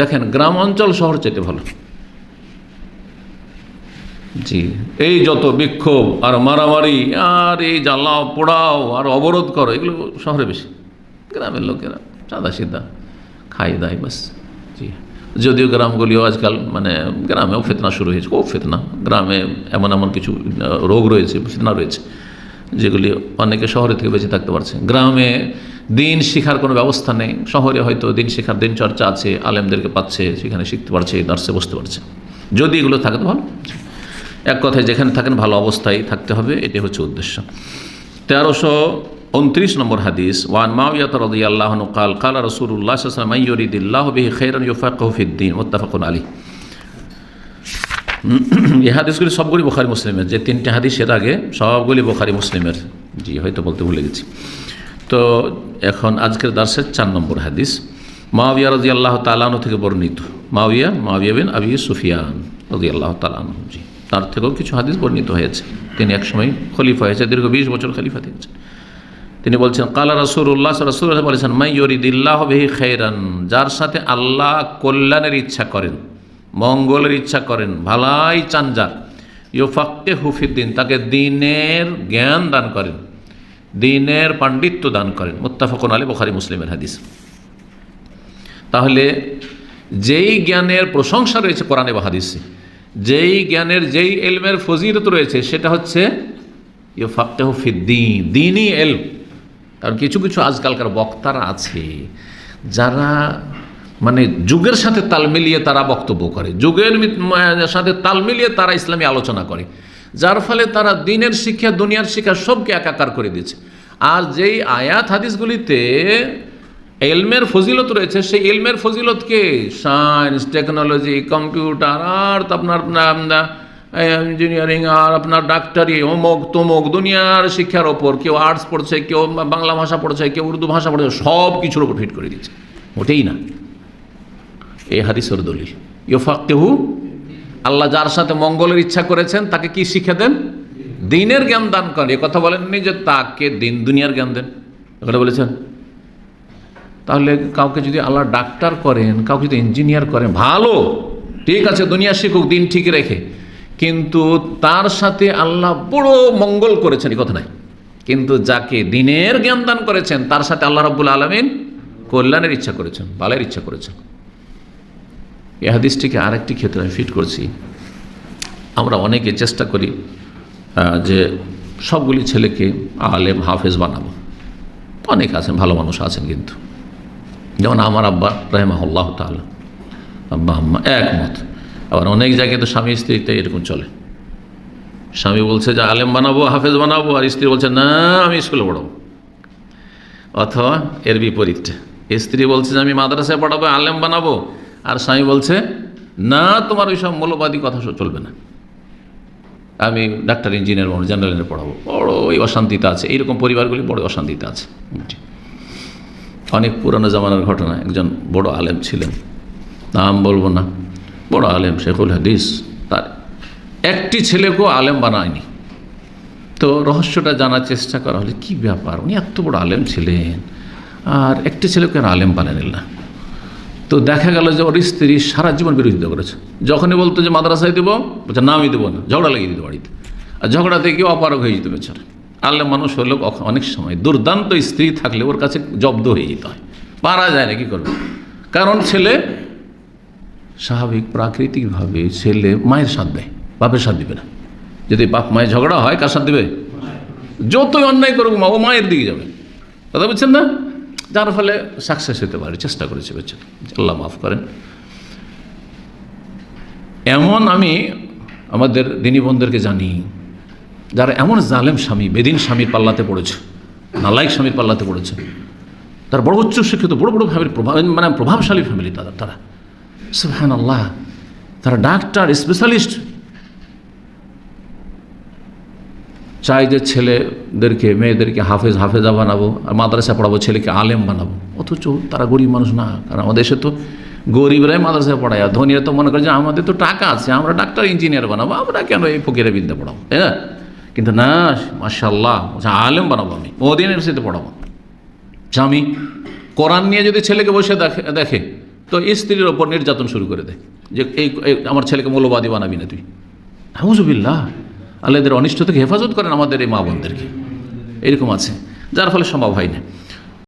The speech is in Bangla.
দেখেন, গ্রাম অঞ্চল শহর চাইতে ভালো। জি, এই যত বিক্ষোভ আর মারামারি আর এই জ্বালাও, পোড়াও আর অবরোধ করো, এগুলো শহরে বেশি। গ্রামের লোকেরা সাদা সিধা খাই দায়, বাস। জি, যদিও গ্রামগুলিও আজকাল মানে গ্রামেও ফেতনা শুরু হয়েছে, খুব ফেতনা। গ্রামে এমন এমন কিছু রোগ রয়েছে, ফেতনা রয়েছে, যেগুলি অনেকে শহরে থেকে বেঁচে থাকতে পারছে। গ্রামে দিন শিখার কোনো ব্যবস্থা নেই। শহরে হয়তো দিন শিখার, দিন চর্চা আছে, আলেমদেরকে পাচ্ছে, সেখানে শিখতে পারছে, নার্সে বসতে পারছে। যদি এগুলো থাকে তো ভালো এক কথায় যেখানে থাকেন ভালো অবস্থায় থাকতে হবে এটি হচ্ছে উদ্দেশ্য। তেরোশো উনত্রিশ নম্বর হাদিস, ওয়ান মাউয়াত রদি আল্লাহ কাল কাল রসুল্লাহ মাইয়রিদিল্লাহ বিহি খৈরন ইউফাকুদ্দিন মোত্তাফাকুন আলী এই হাদিসগুলি সবগুলি বোখারি মুসলিমের। যে তিনটে হাদিস এর আগে সবগুলি বোখারি মুসলিমের। জি, হয়তো বলতে ভুলে গেছি। তো এখন আজকের দার্সের চার নম্বর হাদিস। মাওয়াবিয়া রাজি আল্লাহ তালানো থেকে বর্ণিত। মাওয়াবিয়া মাওয়াবিয়া বিন আবি সুফিয়ান রাজি আল্লাহ তালানো জি। তার থেকেও কিছু হাদিস বর্ণিত হয়েছে। তিনি একসময় খলিফা হয়েছে, দীর্ঘ বিশ বছর খলিফা থেকেছেন তিনি বলছেন, কালা রসুল্লাহ রসুল বলেছেন মাই ইয়রিদিল্লাহ বেহি খেরান যার সাথে আল্লাহ কল্যাণের ইচ্ছা করেন, মঙ্গলের ইচ্ছা করেন, ভালাই চান যার ইউফাক্কে হুফিদ্দিন তাকে দিনের জ্ঞান দান করেন। দিনের পাণ্ডিত্য দান করেন। মুত্তাফাকুন আলী বখারি মুসলিমের হাদিস। তাহলে যেই জ্ঞানের প্রশংসা রয়েছে কোরআনে বা হাদিসে, যেই জ্ঞানের যেই এলমের ফজিরত রয়েছে, সেটা হচ্ছে ইউফাক্তেহ ফিদ্দিন, দিনই এল কারণ কিছু কিছু আজকালকার বক্তারা আছে, যারা মানে যুগের সাথে তাল মিলিয়ে তারা বক্তব্য করে, যুগের সাথে তাল মিলিয়ে তারা ইসলামী আলোচনা করে। যার ফলে তারা দিনের শিক্ষা, দুনিয়ার শিক্ষা সবকে একাকার করে দিয়েছে। আর যেই আয়াত হাদিসগুলিতে এলমের ফজিলত রয়েছে, সেই এলমের ফজিলতকে সায়েন্স টেকনোলজি কম্পিউটার আর আপনার ইঞ্জিনিয়ারিং আর আপনার ডাক্তারি অমুক তমুক দুনিয়ার শিক্ষার ওপর কেউ আর্টস পড়ছে, কেউ বাংলা ভাষা পড়ছে, কেউ উর্দু ভাষা পড়ছে, সব কিছুর ওপর ফিট করে দিচ্ছে মোটেই না। এই হাদিসের দলিল। ইউফাক্তেহু আল্লাহ যার সাথে মঙ্গলের ইচ্ছা করেছেন, তাকে কি শিখে দেন? দিনের জ্ঞান দান করেন। এ কথা বলেননি যে তাকে দিন দুনিয়ার জ্ঞান দেন। কথা বলেছেন? তাহলে কাউকে যদি আল্লাহ ডাক্তার করেন, কাউকে যদি ইঞ্জিনিয়ার করেন, ভালো, ঠিক আছে, দুনিয়া শিখুক, দিন ঠিক রেখে। কিন্তু তার সাথে আল্লাহ বড় মঙ্গল করেছেন, এই কথা নাই। কিন্তু যাকে দিনের জ্ঞান দান করেছেন, তার সাথে আল্লাহ রাব্বুল আলমিন কল্যাণের ইচ্ছা করেছেন ভালের ইচ্ছা করেছেন। এই হাদিসটিকে আরেকটি ক্ষেত্রে আমি ফিট করছি। আমরা অনেকে চেষ্টা করি যে সবগুলি ছেলেকে আলেম, হাফেজ বানাবো। অনেক আছেন, ভালো মানুষ আছেন কিন্তু। যেমন আমার আব্বা, রাহেমাহুল্লাহ তাআলা। আব্বা, আম্মা একমত। আবার অনেক জায়গায় তো স্বামী স্ত্রীতে এরকম চলে। স্বামী বলছে যে আলেম বানাবো, হাফেজ বানাবো, আর স্ত্রী বলছে, না, আমি স্কুলে পড়াবো। অথবা এর বিপরীতটা স্ত্রী বলছে যে, আমি মাদ্রাসায় পড়াবো, আলেম বানাবো। আর স্বামী বলছে, না, তোমার ওইসব মৌলবাদী কথা চলবে না। আমি ডাক্তার, ইঞ্জিনিয়ার বানাবো জেনারেল পড়াবো। বড় ওই অশান্তিতে আছে। এইরকম পরিবারগুলি বড় অশান্তিতে আছে। অনেক পুরানো জামানার ঘটনা। একজন বড় আলেম ছিলেন। নাম বলব না। বড় আলেম, শেখুল হাদিস, তার একটি ছেলেকেও আলেম বানায়নি। তো রহস্যটা জানার চেষ্টা করা হলে, কী ব্যাপার? উনি এত বড় আলেম ছিলেন। আর একটি ছেলেকে আলেম বানালেন না। তো দেখা গেল যে ওর স্ত্রী সারা জীবন বিরোধিতা করেছে। যখনই বলতো যে মাদ্রাসায় দেবো, বলছে, না, আমি দেবো না। ঝগড়া লাগিয়ে দিত বাড়িতে। আর ঝগড়া থেকে অপারক হয়ে যেত বেচারা। আল্লাহ মানুষ হলো অনেক সময় দুর্দান্ত স্ত্রী থাকলে ওর কাছে জব্দ হয়ে যেতে হয়। পারা যায় না, কি করবে? কারণ ছেলে স্বাভাবিক, প্রাকৃতিকভাবে ছেলে মায়ের সাথ দেয়, বাপের সাথ দিবে না। যদি বাপ মায়ের ঝগড়া হয়, কার সাথ দেবে? যতই অন্যায় করুক মা, ও মায়ের দিকে যাবে। কথা বুঝছেন না? যার ফলে সাকসেস হতে পারে, চেষ্টা করেছে বেচারা। আল্লাহ মাফ করেন। এমন আমি আমাদের দিনী বোনদেরকে জানি, যারা এমন জালেম স্বামী, বেদিন স্বামীর পাল্লাতে পড়েছে নালাইক স্বামীর পাল্লাতে পড়েছে, তার বড় উচ্চ শিক্ষিত, বড় বড় ফ্যামিলি প্রভাব মানে প্রভাবশালী ফ্যামিলি তাদের তারা। সুবহান আল্লাহ তারা ডাক্তার স্পেশালিস্ট চাই যে ছেলেদেরকে, মেয়েদেরকে হাফেজ, হাফেজা বানাবো, আর মাদ্রাসা পড়াবো, ছেলেকে আলেম বানাবো। অথচ তারা গরিব মানুষ না, কারণ আমাদের দেশে তো গরিবরাই মাদ্রাসায় পড়ায়, আর ধনীরা তো মনে করে যে আমাদের তো টাকা আছে, আমরা ডাক্তার, ইঞ্জিনিয়ার বানাবো, আমরা কেন এই ফকিরে বিদ্যা পড়াবো, তাই না? কিন্তু না মার্শাল্লাহ আলেম বানাবো আমি, ওদিন ইউনিভার্সিটিতে পড়াবো। স্বামী কোরআন নিয়ে যদি ছেলেকে বসে দেখে দেখে, তো স্ত্রীর ওপর নির্যাতন শুরু করে দেয় যে এই এই, আমার ছেলেকে মৌলবাদী বানাবি না তুই। হাউজুবিল্লাহ আল্লাহদের অনিষ্ট থেকে হেফাজত করেন আমাদের এই মা বোনদেরকে। এরকম আছে, যার ফলে সম্ভব হয় না